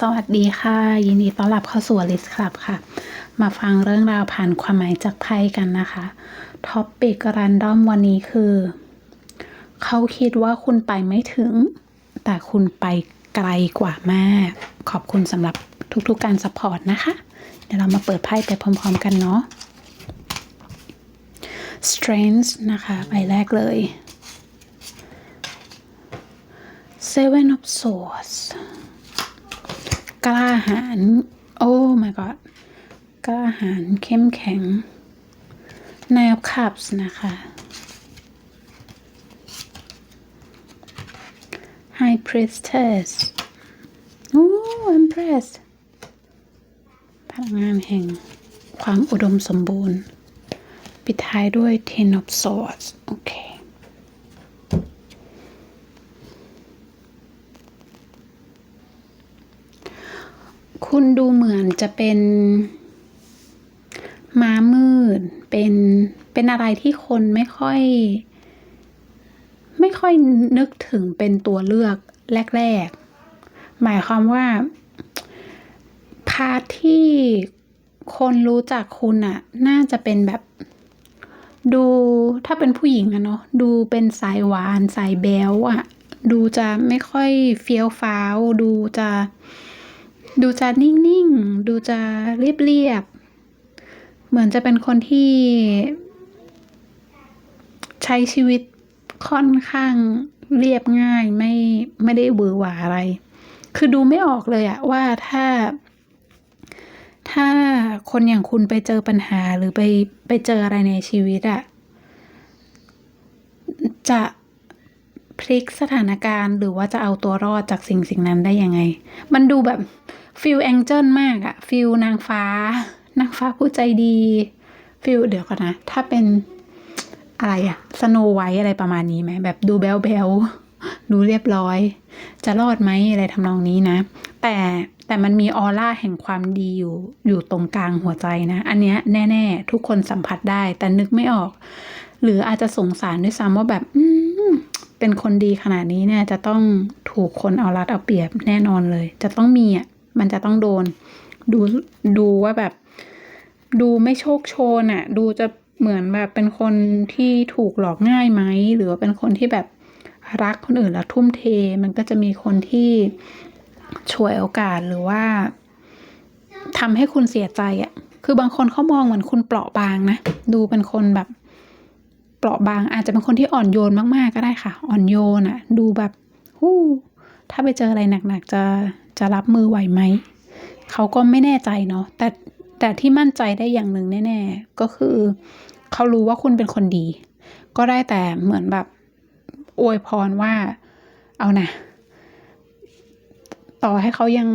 สวัสดีค่ะ ยินดีต้อนรับเข้าสู่ลิสคลับค่ะ มาฟังเรื่องราวผ่านความหมายจากไพ่กันนะคะท็อปปิกรันดอมวันนี้คือ เขาคิดว่าคุณไปไม่ถึง แต่คุณไปไกลกว่ามาก ขอบคุณสำหรับทุกๆการสปอร์ตนะคะ เดี๋ยวเรามาเปิดไพ่ไปพร้อมๆกันเนาะ Strength นะคะใบแรกเลย Seven of Swords กล้าหาญโอ้ my god กล้าหาญเข้มแข็ง Nine of Cups นะคะ High Priestess โอ้ Empress พลังงานแห่งความอุดมสมบูรณ์ ปิดท้ายด้วย Ten of Swords โอเค คุณดูเห มือนจะเป็นม้ามืด เป็นเป็นอะไรที่คนไม่ค่อย ไม่ค่อยนึกถึงเป็นตัวเลือกแรก ๆ หมายความว่าพาที่คนรู้จักคุณอะน่าจะเป็นแบบดูถ้าเป็นผู้หญิงอะเนาะดูเป็นสายหวานสายแบลวอะดูจะไม่ค่อยเฟี้ยวฟ้าว ดูจะ ดูจะนิ่งๆ ดูจะเรียบๆ เหมือนจะเป็นคนที่ ใช้ชีวิตค่อนข้างเรียบง่ายไม่ไม่ได้หวือหวาอะไร คือดูไม่ออกเลยอะว่าถ้า ถ้าคนอย่างคุณไปเจอปัญหาหรือไปไปเจออะไรในชีวิตอะจะพลิกสถานการณ์หรือว่าจะเอาตัวรอดจากสิ่งสิ่งนั้นได้ยังไง มันดูแบบ ฟิลแองเจิลมากอะฟิลนางฟ้า นางฟ้าผู้ใจดีฟิลเดี๋ยวก่อนนะ ถ้าเป็นอะไรอะสโนไวท์อะไรประมาณนี้ไหมแบบดูแบลแบลดูเรียบร้อย จะรอดไหมอะไรทำนองนี้นะ แต่แต่มันมีออร่าแห่งความดีอยู่อยู่ตรงกลางหัวใจนะ อันเนี้ยแน่ ๆ ทุกคนสัมผัสได้ แต่นึกไม่ออก หรืออาจจะสงสารด้วยซ้ำว่าแบบอืเป็นคนดีขนาดนี้เนี่ย จะต้องถูกคนเอารัดเอาเปรียบแน่นอนเลย จะต้องมีอะ มันจะต้องโดน ดูดูว่าแบบ ดูไม่โชคโชนอะดูจะเหมือนแบบเป็นคนที่ถูกหลอกง่ายไหม หรือว่าเป็นคนที่แบบรักคนอื่นแล้วทุ่มเท มันก็จะมีคนที่ช่วยโอกาสหรือว่าทำให้คุณเสียใจอะ่ะ คือบางคนเขามองเหมือนคุณเปราะบางนะ ดูเป็นคนแบบเปราะบาง อาจจะเป็นคนที่อ่อนโยนมากๆก็ได้ค่ะ อ่อนโยนอะ่ะ ดูแบบหู้ถ้าไปเจออะไรหนักๆจะ จะรับมือไหวไหม เขาก็ไม่แน่ใจเนาะ แต่แต่ที่มั่นใจได้อย่างหนึ่งแน่ ๆ ก็คือ เขารู้ว่าคุณเป็นคนดี ก็ได้แต่เหมือนแบบอวยพรว่า เอานะ ต่อให้เขายัง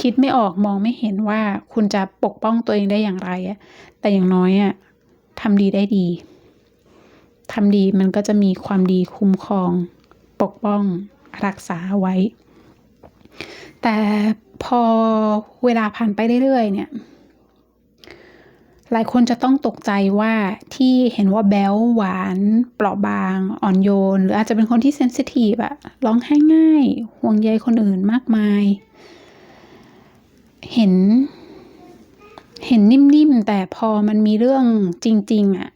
คิดไม่ออกมองไม่เห็นว่าคุณจะปกป้องตัวเองได้อย่างไรอะแต่อย่างน้อยอะทำดีได้ดีทำดีมันก็จะมีความดีคุ้มครอง ปกป้องรักษาไว้ แต่พอเวลาผ่านไปเรื่อยๆเนี่ย หลายคนจะต้องตกใจว่าที่เห็นว่าแบลหวานเปราะบาง อ่อนโยน หรืออาจจะเป็นคนที่เซนซิทีฟอะร้องไห้ง่าย ห่วงใยคนอื่นมากมาย เห็น เห็นนิ่มๆ แต่พอมันมีเรื่องจริง ๆอะ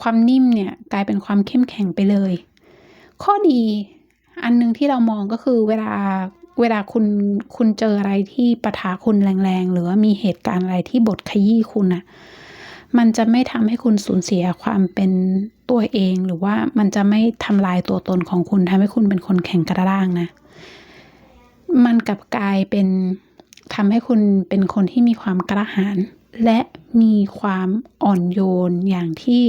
ความนิ่มเนี่ยกลายเป็นความเข้มแข็งไปเลย ข้อดีอันหนึงที่เรามองก็คือเวลา เวลาคุณคุณเจออะไรที่ปะทะคุณแรงๆ หรือว่ามีเหตุการณ์อะไรที่บทขยี้คุณอะมันจะไม่ทำให้คุณสูญเสียความเป็นตัวเอง หรือว่ามันจะไม่ทำลายตัวตนของคุณทำให้คุณเป็นคนแข็งกระด้างนะ มันกลับกลายเป็นทำให้คุณเป็นคนที่มีความกระหาย และมีความอ่อนโยนอย่างที่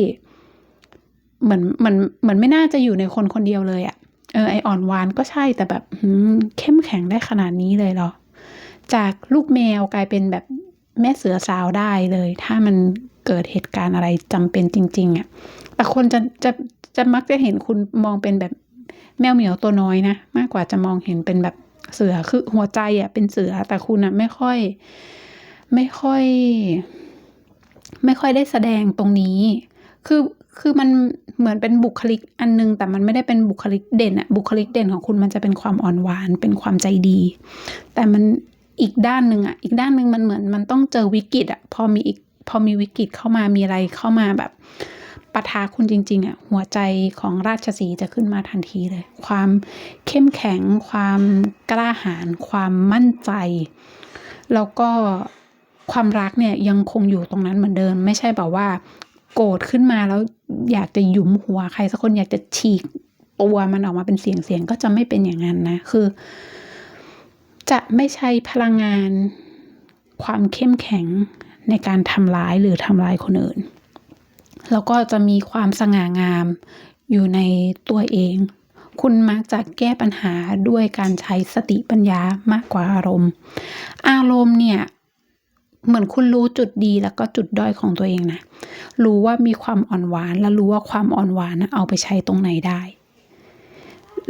เหมือนเหมือนเหมือนไม่น่าจะอยู่ในคนคนเดียวเลยอะ เออไออ่อนหวานก็ใช่แต่แบบเข้มแข็งได้ขนาดนี้เลยเหรอ จากลูกแมวกลายเป็นแบบแม่เสือสาวได้เลย ถ้ามันเกิดเหตุการณ์อะไรจำเป็นจริง ๆอะ่ะแต่คนจะจะจะมักจะเห็นคุณมองเป็นแบบแมวเหมียวตัวน้อยนะมากกว่าจะมองเห็นเป็นแบบเสือคือหัวใจอะ่ะเป็นเสือแต่คุณอะ่ะไม่ค่อย ไม่ค่อย ไม่ค่อยได้แสดงตรงนี้ คือ คือมันเหมือนเป็นบุคลิกอันนึง แต่มันไม่ได้เป็นบุคลิกเด่นอะบุคลิกเด่นของคุณมันจะเป็นความอ่อนหวาน เป็นความใจดี แต่มันอีกด้านหนึ่งอะอีกด้านหนึ่งมันเหมือนมันต้องเจอวิกฤตอะพอมีอีกพอมีวิกฤตเข้ามามีอะไรเข้ามาแบบปะทะคุณจริง ๆอะหัวใจของราชสีจะขึ้นมาทันทีเลย ความเข้มแข็ง ความกล้าหาญความมั่นใจ แล้วก็ความรักเนี่ยยังคงอยู่ตรงนั้นเหมือนเดิม ไม่ใช่แบบว่า โกรธขึ้นมาแล้วอยากจะหยุมหัวใครสักคนอยากจะฉีกตัวมันออกมาเป็นเสียงเสียงก็จะไม่เป็นอย่างนั้นนะ คือ จะไม่ใช่พลังงาน ความเข้มแข็งในการทำร้ายหรือทำลายคนอื่น แล้วก็จะมีความสง่างามอยู่ในตัวเอง คุณมักจะแก้ปัญหาด้วยการใช้สติปัญญามากกว่าอารมณ์ อารมณ์เนี่ย เหมือนคุณรู้จุดดีแล้วก็จุดด้อยของตัวเองนะ รู้ว่ามีความอ่อนหวาน และรู้ว่าความอ่อนหวานนะเอาไปใช้ตรงไหนได้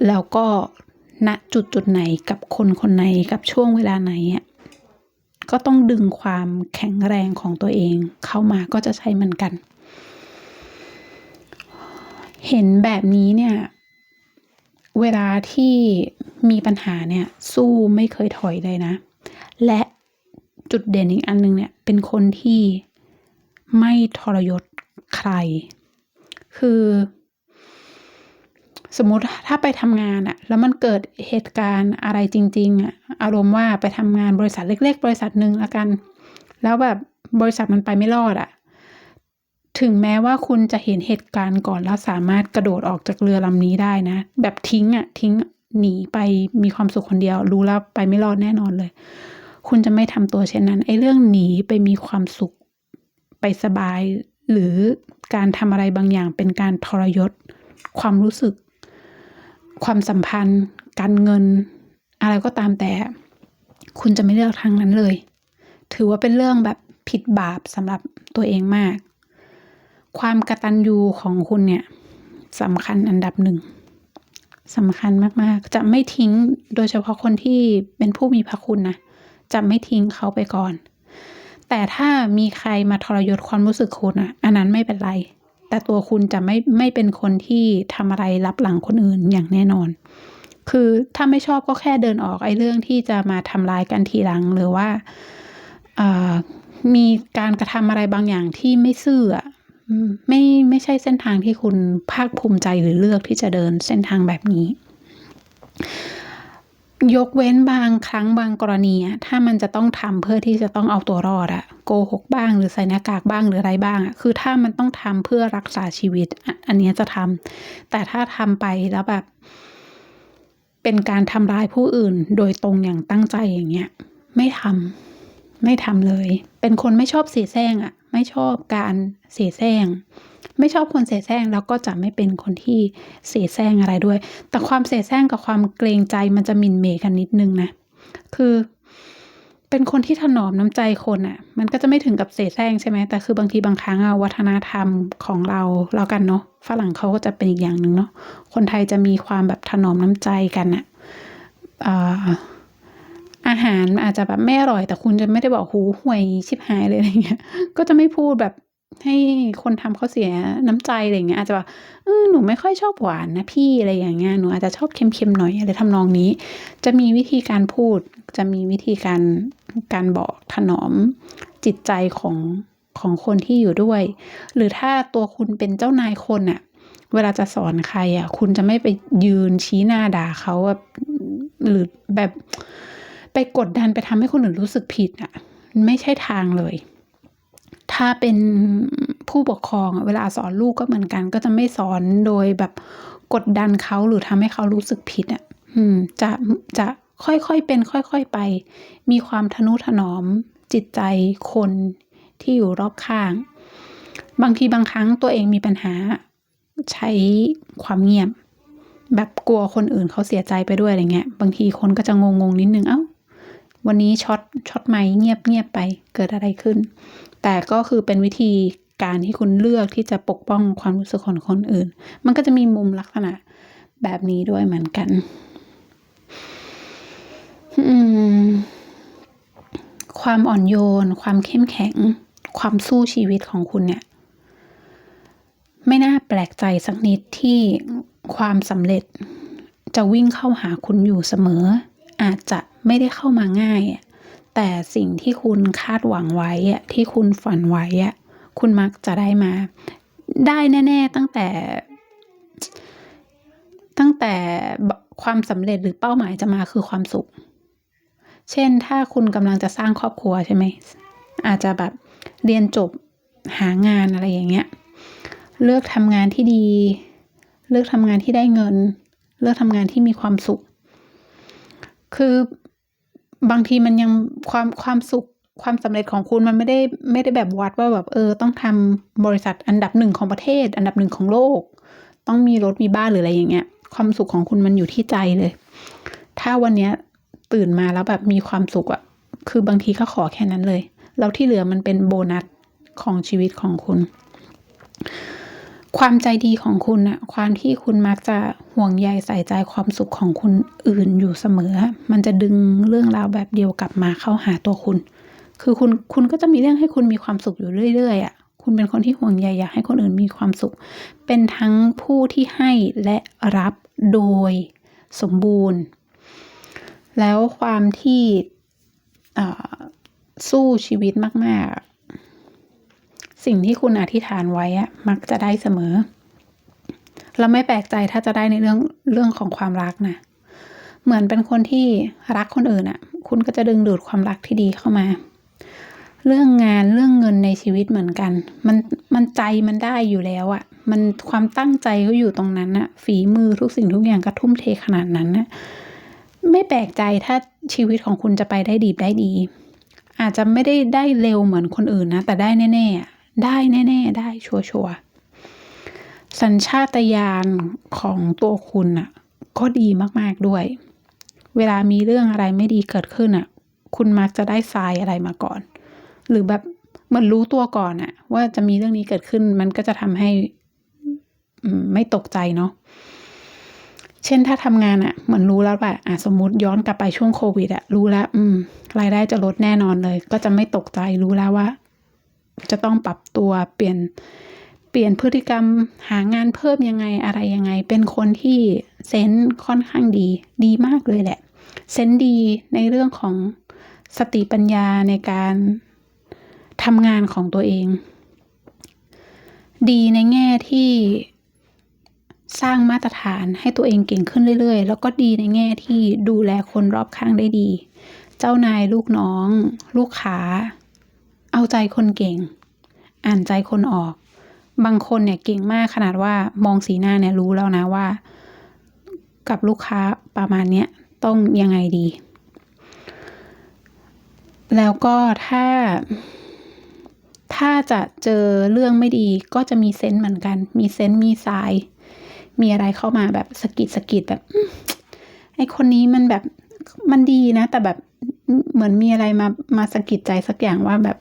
แล้วก็ณจุดจุดไหนกับคนคนไหนกับช่วงเวลาไหนอะก็ต้องดึงความแข็งแรงของตัวเองเข้ามาก็จะใช้เหมือนกัน เห็นแบบนี้เนี่ย เวลาที่มีปัญหาเนี่ย สู้ไม่เคยถอยเลยนะ และ จุดเด่นอีกอันหนึงเนี่ย เป็นคนที่ไม่ทรยศใคร คือ สมมติถ้าไปทำงานอะแล้วมันเกิดเหตุการณ์อะไรจริงๆอะอารมณ์ว่าไปทำงานบริษัทเล็ก ๆ บริษัทหนึ่งละกัน แล้วแบบบริษัทมันไปไม่รอดอะถึงแม้ว่าคุณจะเห็นเหตุการณ์ก่อนแล้วสามารถกระโดดออกจากเรือลำนี้ได้นะ แบบทิ้งอะทิ้งหนีไปมีความสุขคนเดียว รู้แล้วไปไม่รอดแน่นอนเลย คุณจะไม่ทำตัวเช่นนั้น ไอ้เรื่องหนีไปมีความสุขไปสบาย หรือการทำอะไรบางอย่างเป็นการทรยศ ความรู้สึก ความสัมพันธ์ การเงิน อะไรก็ตามแต่ คุณจะไม่เลือกทางนั้นเลย ถือว่าเป็นเรื่องแบบผิดบาปสำหรับตัวเองมาก ความกตัญญูของคุณเนี่ยสำคัญอันดับหนึ่งสำคัญมาก ๆ จะไม่ทิ้งโดยเฉพาะคนที่เป็นผู้มีพระคุณนะ จะไม่ทิ้งเขาไปก่อน แต่ถ้ามีใครมาทรยศความรู้สึกคุณอะอันนั้นไม่เป็นไร แต่ตัวคุณจะไม่ไม่เป็นคนที่ทำอะไรรับหลังคนอื่นอย่างแน่นอน คือถ้าไม่ชอบก็แค่เดินออกไอ้เรื่องที่จะมาทำร้ายกันทีหลังหรือว่ามีการกระทำอะไรบางอย่างที่ไม่ซื่อไม่ไม่ใช่เส้นทางที่คุณภาคภูมิใจหรือเลือกที่จะเดินเส้นทางแบบนี้ ยกเว้นบางครั้งบางกรณีถ้ามันจะต้องทำเพื่อที่จะต้องเอาตัวรอดอะโกหกบ้างหรือใส่หน้ากากบ้างหรืออะไรบ้างอะคือถ้ามันต้องทำเพื่อรักษาชีวิตอะอันนี้จะทำแต่ถ้าทำไปแล้วแบบ เป็นการทำร้ายผู้อื่น โดยตรงอย่างตั้งใจอย่างเงี้ย ไม่ทำไม่ทำเลย เป็นคนไม่ชอบเสียแซงอะ ไม่ชอบการเสียแซงไม่ชอบคนเสียแซงแล้วก็จะไม่เป็นคนที่เสียแซงอะไรด้วย แต่ความเสียแซงกับความเกรงใจมันจะมินเมกันนิดนึงนะ คือ เป็นคนที่ถนอมน้ำใจคนอะ่ะ มันก็จะไม่ถึงกับเสียแซงใช่ไหมแต่คือบางทีบางครั้งอะวัฒนธรรมของเราเรากันเนาะฝรั่งเขาก็จะเป็นอีกอย่างหนึ่งเนาะคนไทยจะมีความแบบถนอมน้ำใจกันอะ่ะ อาหารอาจจะแบบไม่อร่อยแต่คุณจะไม่ได้บอกหูห่วยชิบหายเลยอะไรเงี้ย ก็จะไม่พูดแบบให้คนทำเขาเสียน้ำใจอะไรเงี้ยอาจจะแบบเออหนูไม่ค่อยชอบหวานนะพี่อะไรอย่างเงี้ยหนูอาจจะชอบเค็มๆหน่อยอะไรทำนองนี้ จะมีวิธีการพูด จะมีวิธีการการบอกถนอมจิตใจของของคนที่อยู่ด้วย หรือถ้าตัวคุณเป็นเจ้านายคนอะเวลาจะสอนใครอะคุณจะไม่ไปยืนชี้หน้าด่าเขาแบบหรือแบบ ไปกดดันไปทำให้คนอื่นรู้สึกผิดอะไม่ใช่ทางเลย ถ้าเป็นผู้ปกครองเวลาสอนลูกก็เหมือนกัน ก็จะไม่สอนโดยแบบกดดันเขาหรือทำให้เขารู้สึกผิดอะจะจะค่อยๆเป็น ค่อยๆไป มีความทนุถนอมจิตใจคนที่อยู่รอบข้าง บางทีบางครั้งตัวเองมีปัญหาใช้ความเงียบ แบบกลัวคนอื่นเขาเสียใจไปด้วยอะไรเงี้ย บางทีคนก็จะงงงนิดนึง เอา้า วันนี้ช็อตช็อตไม้เงียบเงียบไปเกิดอะไรขึ้น แต่ก็คือเป็นวิธีการที่คุณเลือกที่จะปกป้องความรู้สึกของคนอื่น มันก็จะมีมุมลักษณะแบบนี้ด้วยเหมือนกันความอ่อนโยน ความเข้มแข็ง ความสู้ชีวิตของคุณเนี่ย ไม่น่าแปลกใจสักนิดที่ความสำเร็จจะวิ่งเข้าหาคุณอยู่เสมอ อาจจะ ไม่ได้เข้ามาง่ายอะแต่สิ่งที่คุณคาดหวังไว้อะที่คุณฝันไว้อะคุณมักจะได้มา ได้แน่ ๆตั้งแต่ ตั้งแต่ความสำเร็จหรือเป้าหมายจะมาคือความสุข เช่นถ้าคุณกำลังจะสร้างครอบครัวใช่ไหมอาจจะแบบเรียนจบหางานอะไรอย่างเงี้ย เลือกทำงานที่ดี เลือกทำงานที่ได้เงิน เลือกทำงานที่มีความสุข คือ บางทีมันยังความความสุขความสำเร็จของคุณมันไม่ได้ไม่ได้แบบวัดว่าแบบเออ ต้องทำบริษัทอันดับหนึ่งของประเทศ อันดับหนึ่งของโลก ต้องมีรถมีบ้านหรืออะไรอย่างเงี้ย ความสุขของคุณมันอยู่ที่ใจเลย ถ้าวันเนี้ยตื่นมาแล้วแบบมีความสุขอะคือบางทีก็ขอแค่นั้นเลย แล้วที่เหลือมันเป็นโบนัสของชีวิตของคุณ ความใจดีของคุณอะความที่คุณมักจะห่วงใยใส่ใจความสุขของคนอื่นอยู่เสมอ มันจะดึงเรื่องราวแบบเดียวกลับมาเข้าหาตัวคุณ คือคุณคุณก็จะมีเรื่องให้คุณมีความสุขอยู่เรื่อยๆอะคุณเป็นคนที่ห่วงใยอยากให้คนอื่นมีความสุข เป็นทั้งผู้ที่ให้และรับโดยสมบูรณ์ แล้วความที่สู้ชีวิตมาก ๆ สิ่งที่คุณอธิษฐานไว้อะมักจะได้เสมอ เราไม่แปลกใจถ้าจะได้ในเรื่องเรื่องของความรักนะ เหมือนเป็นคนที่รักคนอื่นอะคุณก็จะดึงดูดความรักที่ดีเข้ามา เรื่องงานเรื่องเงินในชีวิตเหมือนกัน มันมันใจมันได้อยู่แล้วอะมันความตั้งใจก็อยู่ตรงนั้นอะฝีมือทุกสิ่งทุกอย่างก็ทุ่มเทขนาดนั้นนะไม่แปลกใจถ้าชีวิตของคุณจะไปได้ดีได้ดี อาจจะไม่ได้ได้เร็วเหมือนคนอื่นนะ แต่ได้แน่ๆ ได้แน่ ๆ ได้ชัวร์ๆสัญชาตญาณของตัวคุณอะก็ดีมากๆด้วย เวลามีเรื่องอะไรไม่ดีเกิดขึ้นอะคุณมักจะได้ทรายอะไรมาก่อน หรือแบบเหมือนรู้ตัวก่อนอะว่าจะมีเรื่องนี้เกิดขึ้นมันก็จะทำให้ไม่ตกใจเนาะเช่นถ้าทำงานอะ่ะเหมือนรู้แล้วว่าอะสมมติย้อนกลับไปช่วงโควิดอะรู้แล้ว อืม รายได้จะลดแน่นอนเลย ก็จะไม่ตกใจรู้แล้วว่า จะต้องปรับตัวเปลี่ยนเปลี่ยนพฤติกรรมหางานเพิ่มยังไงอะไรยังไง เป็นคนที่เซนส์ค่อนข้างดี ดีมากเลยแหละ เซนส์ดีในเรื่องของสติปัญญาในการทำงานของตัวเอง ดีในแง่ที่สร้างมาตรฐานให้ตัวเองเก่งขึ้นเรื่อย ๆ แล้วก็ดีในแง่ที่ดูแลคนรอบข้างได้ดี เจ้านายลูกน้อง ลูกค้า เอาใจคนเก่ง อ่านใจคนออก บางคนเนี่ยเก่งมากขนาดว่ามองสีหน้าเนี่ยรู้แล้วนะว่า กับลูกค้าประมาณเนี้ยต้องยังไงดี แล้วก็ถ้า ถ้าจะเจอเรื่องไม่ดีก็จะมีเซนต์เหมือนกัน มีเซนต์มีสาย มีอะไรเข้ามาแบบสกิดสกิดแบบไอคนนี้มันแบบมันดีนะ แต่แบบเหมือนมีอะไรมามาสกิดใจสักอย่างว่าแบบ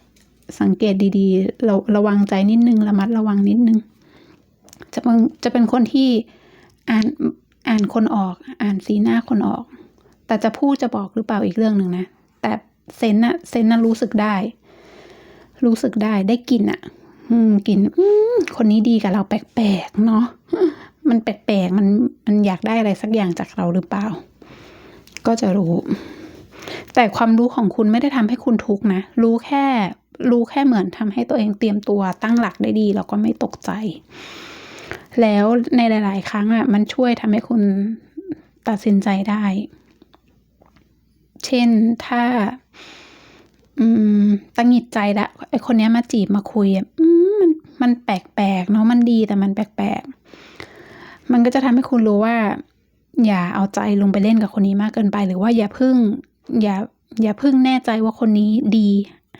สังเกตดีๆ เราระวังใจนิดนึงระมัดระวังนิดนึง จะเป็นจะเป็นคนที่อ่านอ่านคนออก อ่านสีหน้าคนออก แต่จะพูดจะบอกหรือเปล่าอีกเรื่องหนึ่งนะ แต่เซนน่ะเซนน่ะรู้สึกได้ รู้สึกได้ได้กลิ่นอะอืมกลิ่นอืมคนนี้ดีกับเราแปลกๆเนาะมันแปลกๆมันมันอยากได้อะไรสักอย่างจากเราหรือเปล่า ก็จะรู้ แต่ความรู้ของคุณไม่ได้ทำให้คุณทุกข์นะ รู้แค่รู้แค่เหมือนทำให้ตัวเองเตรียมตัวตั้งหลักได้ดี แล้วก็ไม่ตกใจ แล้วในหลาย ๆ ครั้งอะมันช่วยทำให้คุณตัดสินใจได้ เช่นถ้าอืมตั้งหิดใจละไอคนนี้มาจีบมาคุยอะมันมันแปลกๆเนาะมันดีแต่มันแปลกๆ มันก็จะทำให้คุณรู้ว่า อย่าเอาใจลงไปเล่นกับคนนี้มากเกินไป หรือว่าอย่าพึ่ง อย่าอย่าพึ่งแน่ใจว่าคนนี้ดี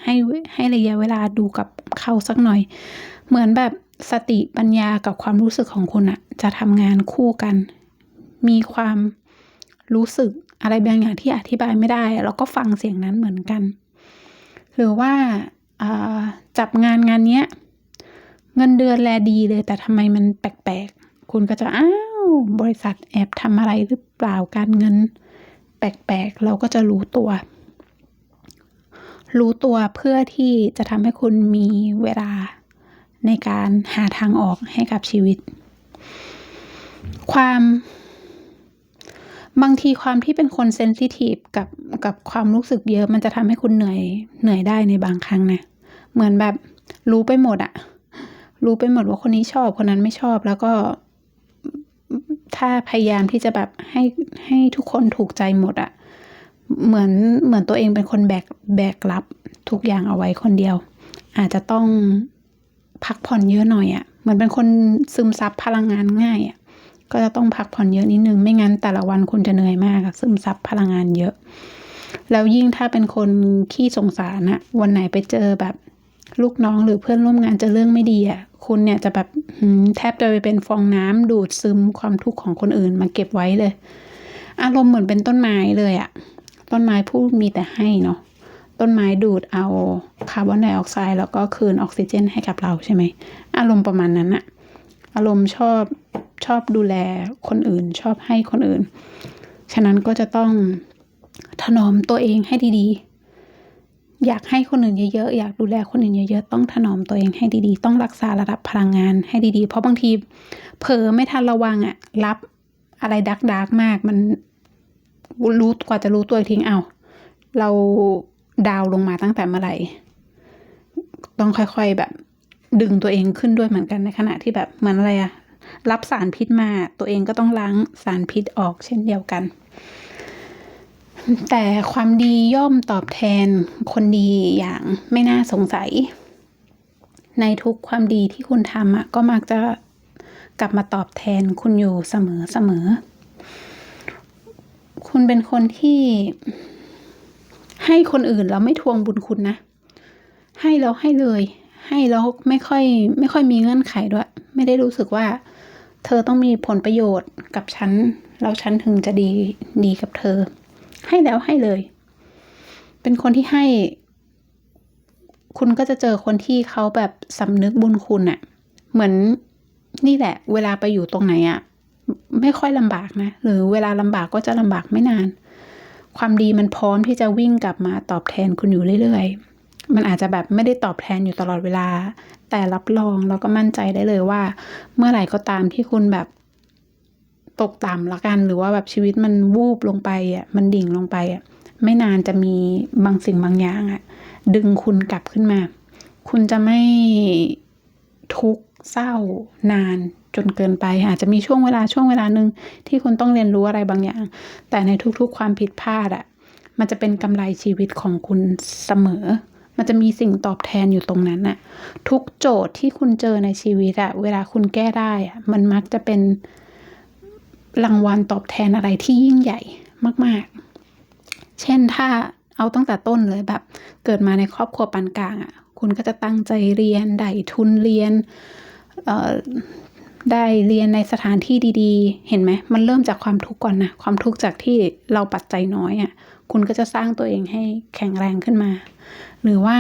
ให้ให้ระยะเวลาดูกับเขาสักหน่อย เหมือนแบบสติปัญญากับความรู้สึกของคุณอะจะทำงานคู่กัน มีความรู้สึกอะไรบางอย่างที่อธิบายไม่ได้แล้วก็ฟังเสียงนั้นเหมือนกัน หรือว่าจับงานงานเนี้ยเงินเดือนแลดีเลย แต่ทำไมมันแปลกๆ คุณก็จะอ้าวบริษัทแอบทำอะไรหรือเปล่าการเงิน แปลกๆ เราก็จะรู้ตัว รู้ตัวเพื่อที่จะทำให้คุณมีเวลาในการหาทางออกให้กับชีวิต ความบางทีความที่เป็นคนเซนซิทีฟกับกับความรู้สึกเยอะมันจะทำให้คุณเหนื่อยเหนื่อยได้ในบางครั้งนะ เหมือนแบบรู้ไปหมดอะรู้ไปหมดว่าคนนี้ชอบคนนั้นไม่ชอบแล้วก็ ถ้าพยายามที่จะแบบให้ให้ทุกคนถูกใจหมดอะเหมือนเหมือนตัวเองเป็นคนแบกแบกรับทุกอย่างเอาไว้คนเดียว อาจจะต้องพักผ่อนเยอะหน่อยอะเหมือนเป็นคนซึมซับพลังงานง่ายอะก็จะต้องพักผ่อนเยอะนิดนึงไม่งั้นแต่ละวันคุณจะเหนื่อยมากซึมซับพลังงานเยอะ แล้วยิ่งถ้าเป็นคนขี้สงสารอะวันไหนไปเจอแบบ ลูกน้องหรือเพื่อนร่วมงานจอเรื่องไม่ดีอะคุณเนี่ยจะแบบแทบจะไปเป็นฟองน้ำดูดซึมความทุกข์ของคนอื่นมาเก็บไว้เลย อารมณ์เหมือนเป็นต้นไม้เลยอะต้นไม้ผู้มีแต่ให้เนาะต้นไม้ดูดเอาคาร์บอนไดออกไซด์แล้วก็คืนออกซิเจนให้กับเราใช่ไหมอารมณ์ประมาณนั้นอะอารมณ์ชอบชอบดูแลคนอื่น ชอบให้คนอื่น ฉะนั้นก็จะต้องถนอมตัวเองให้ดีๆ อยากให้คนอื่นเยอะๆ อยากดูแลคนอื่นเยอะๆ ต้องถนอมตัวเองให้ดีๆ ต้องรักษาระดับพลังงานให้ดีๆ เพราะบางทีเผลอไม่ทันระวังอะรับอะไรดักดักมาก มันรู้กว่าจะรู้ตัวทิ้งเอาเราดาวลงมาตั้งแต่เมื่อไหร่ ต้องค่อยๆแบบดึงตัวเองขึ้นด้วยเหมือนกันในขณะที่แบบเหมือนอะไรอะรับสารพิษมาตัวเองก็ต้องล้างสารพิษออกเช่นเดียวกัน แต่ความดีย่อมตอบแทนคนดีอย่างไม่น่าสงสัย ในทุกความดีที่คุณทำอะก็มักจะกลับมาตอบแทนคุณอยู่เสมอเสมอ คุณเป็นคนที่ให้คนอื่นแล้วไม่ทวงบุญคุณนะ ให้แล้วให้เลย ให้แล้วไม่ค่อยไม่ค่อยมีเงื่อนไขด้วย ไม่ได้รู้สึกว่า เธอต้องมีผลประโยชน์กับฉัน แล้วฉันถึงจะดีดีกับเธอ ให้แล้วให้เลย เป็นคนที่ให้ คุณก็จะเจอคนที่เขาแบบสำนึกบุญคุณอะเหมือนนี่แหละ เวลาไปอยู่ตรงไหนอะไม่ค่อยลำบากนะ หรือเวลาลำบากก็จะลำบากไม่นาน ความดีมันพร้อมที่จะวิ่งกลับมาตอบแทนคุณอยู่เรื่อยๆ มันอาจจะแบบไม่ได้ตอบแทนอยู่ตลอดเวลา แต่รับรองแล้วก็มั่นใจได้เลยว่า เมื่อไหร่ก็ตามที่คุณแบบ ตกต่ำละกัน หรือว่าแบบชีวิตมันวูบลงไปอะมันดิ่งลงไปอะไม่นานจะมีบางสิ่งบางอย่างอะดึงคุณกลับขึ้นมา คุณจะไม่ทุกข์เศร้านานจนเกินไปอาจจะมีช่วงเวลาช่วงเวลาหนึ่งที่คุณต้องเรียนรู้อะไรบางอย่าง แต่ในทุกๆความผิดพลาดอะมันจะเป็นกำไรชีวิตของคุณเสมอ มันจะมีสิ่งตอบแทนอยู่ตรงนั้นน่ะทุกโจทย์ที่คุณเจอในชีวิตอะเวลาคุณแก้ได้อะมันมักจะเป็น รางวัลตอบแทนอะไรที่ยิ่งใหญ่มาก ๆ เช่นถ้าเอาตั้งแต่ต้นเลยแบบ เกิดมาในครอบครัวปานกลางอะคุณก็จะตั้งใจเรียน ได้ทุนเรียนเอ่อได้เรียนในสถานที่ดีๆ เห็นไหม มันเริ่มจากความทุกข์ก่อนนะ ความทุกข์จากที่เราปัจจัยน้อยอะ่ะ คุณก็จะสร้างตัวเองให้แข็งแรงขึ้นมา หรือว่า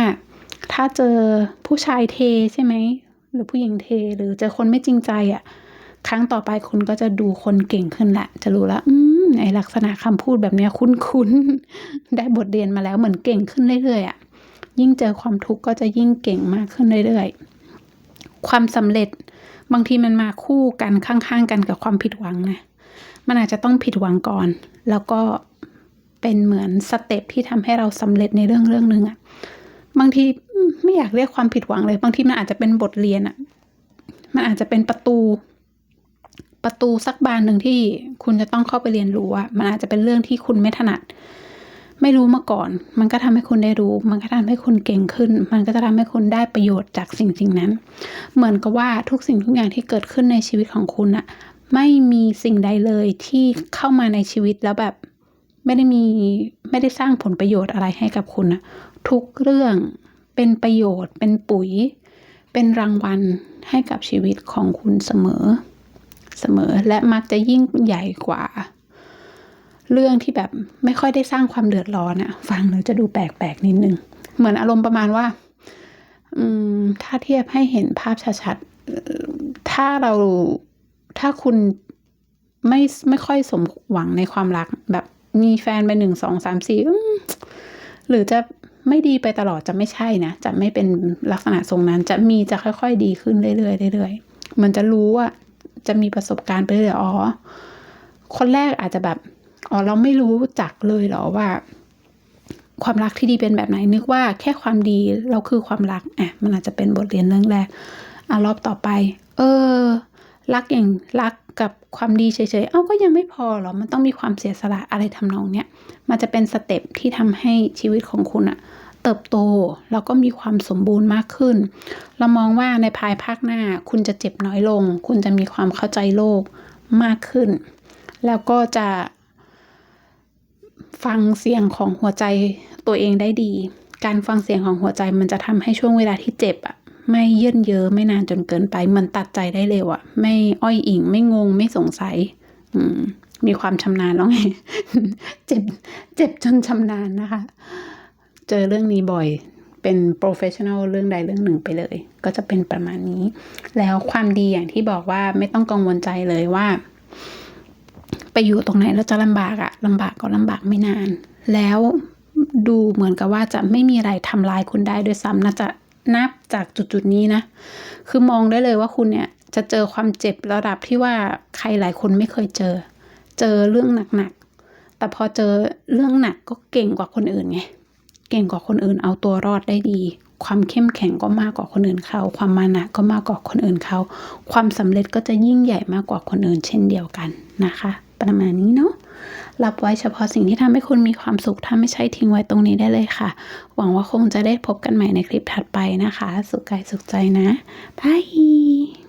ถ้าเจอผู้ชายเทใช่ไหม หรือผู้หญิงเท หรือเจอคนไม่จริงใจอะ่ะ ครั้งต่อไปคุณก็จะดูคนเก่งขึ้นแหละจะรู้ละอืมไอลักษณะคำพูดแบบเนี้ยคุ้นๆได้บทเรียนมาแล้วเหมือนเก่งขึ้นเรื่อยๆอะยิ่งเจอความทุกข์ก็จะยิ่งเก่งมากขึ้นเรื่อยๆ ความสำเร็จบางทีมันมาคู่กันข้างๆกันกับความผิดหวังนะมันอาจจะต้องผิดหวังก่อน แล้วก็เป็นเหมือนสเต็ปที่ทำให้เราสำเร็จในเรื่องเรื่องหนึ่งอะบางทีไม่อยากเรียกความผิดหวังเลย บางทีมันอาจจะเป็นบทเรียนอะมันอาจจะเป็นประตู ประตูสักบานหนึ่งที่คุณจะต้องเข้าไปเรียนรู้อะมันอาจจะเป็นเรื่องที่คุณไม่ถนัด ไม่รู้มาก่อน มันก็ทำให้คุณได้รู้ มันก็ทำให้คุณเก่งขึ้น มันก็จะทำให้คุณได้ประโยชน์จากสิ่งสิ่งนั้น เหมือนกับว่าทุกสิ่งทุกอย่างที่เกิดขึ้นในชีวิตของคุณอะไม่มีสิ่งใดเลยที่เข้ามาในชีวิตแล้วแบบไม่ได้มีไม่ได้สร้างผลประโยชน์อะไรให้กับคุณอะทุกเรื่องเป็นประโยชน์ เป็นปุ๋ย เป็นรางวัลให้กับชีวิตของคุณเสมอ เสมอ และมักจะยิ่งใหญ่กว่า เรื่องที่แบบไม่ค่อยได้สร้างความเดือดร้อนอะฟังแล้วจะดูแปลกๆนิดนึง เหมือนอารมณ์ประมาณว่าอืมถ้าเทียบให้เห็นภาพชัดๆถ้าเราถ้าคุณไม่ไม่ค่อยสมหวังในความรัก แบบมีแฟนไปหนึ่งสองสามสี่หรือจะไม่ดีไปตลอดจะไม่ใช่นะ จะไม่เป็นลักษณะทรงนั้น จะมีจะค่อย ๆ ดีขึ้นเรื่อยๆเรื่อยๆมันจะรู้ว่า จะมีประสบการณ์ไปเลยอ๋อ คนแรกอาจจะแบบ อ๋อ เราไม่รู้จักเลยเหรอว่า ความรักที่ดีเป็นแบบไหน นึกว่าแค่ความดีเราคือความรักอะมันอาจจะเป็นบทเรียนเรื่องแรกอะรอบต่อไป เออ รักอย่างรักกับความดีเฉยๆ เอ้าก็ยังไม่พอหรอ มันต้องมีความเสียสละอะไรทำนองเนี้ย มันจะเป็นสเต็ปที่ทำให้ชีวิตของคุณอะ เติบโตแล้วก็มีความสมบูรณ์มากขึ้น เรามองว่าในภายภาคหน้าคุณจะเจ็บน้อยลง คุณจะมีความเข้าใจโลกมากขึ้น แล้วก็จะฟังเสียงของหัวใจตัวเองได้ดี การฟังเสียงของหัวใจมันจะทำให้ช่วงเวลาที่เจ็บอะไม่เยื่นเยอะไม่นานจนเกินไป มันตัดใจได้เร็วอะไม่อ้อยอิง ไม่งง ไม่สงสัย อืม มีความชำนาญแล้วไง เจ็บ เจ็บจนชำนาญนะคะ เจอเรื่องนี้บ่อยเป็น professional เรื่องใดเรื่องหนึ่งไปเลย ก็จะเป็นประมาณนี้ แล้วความดีอย่างที่บอกว่าไม่ต้องกังวลใจเลยว่า ไปอยู่ตรงไหนแล้วจะลำบากอะลำบากก็ลำบากไม่นาน แล้วดูเหมือนกับว่าจะไม่มีอะไรทำลายคุณได้ด้วยซ้ำนะจะนับจากจุดๆนี้นะ คือมองได้เลยว่าคุณเนี่ยจะเจอความเจ็บระดับที่ว่าใครหลายคนไม่เคยเจอ เจอเรื่องหนักๆแต่พอเจอเรื่องหนักก็เก่งกว่าคนอื่นไง เก่งกว่าคนอื่นเอาตัวรอดได้ดี ความเข้มแข็งก็มากกว่าคนอื่นเขา ความมานะก็มากกว่าคนอื่นเขา ความสำเร็จก็จะยิ่งใหญ่มากกว่าคนอื่นเช่นเดียวกันนะคะ ประมาณนี้เนาะรับไว้เฉพาะสิ่งที่ทำให้คุณมีความสุข ถ้าไม่ใช่ทิ้งไว้ตรงนี้ได้เลยค่ะ หวังว่าคงจะได้พบกันใหม่ในคลิปถัดไปนะคะ สุขกายสุขใจนะบาย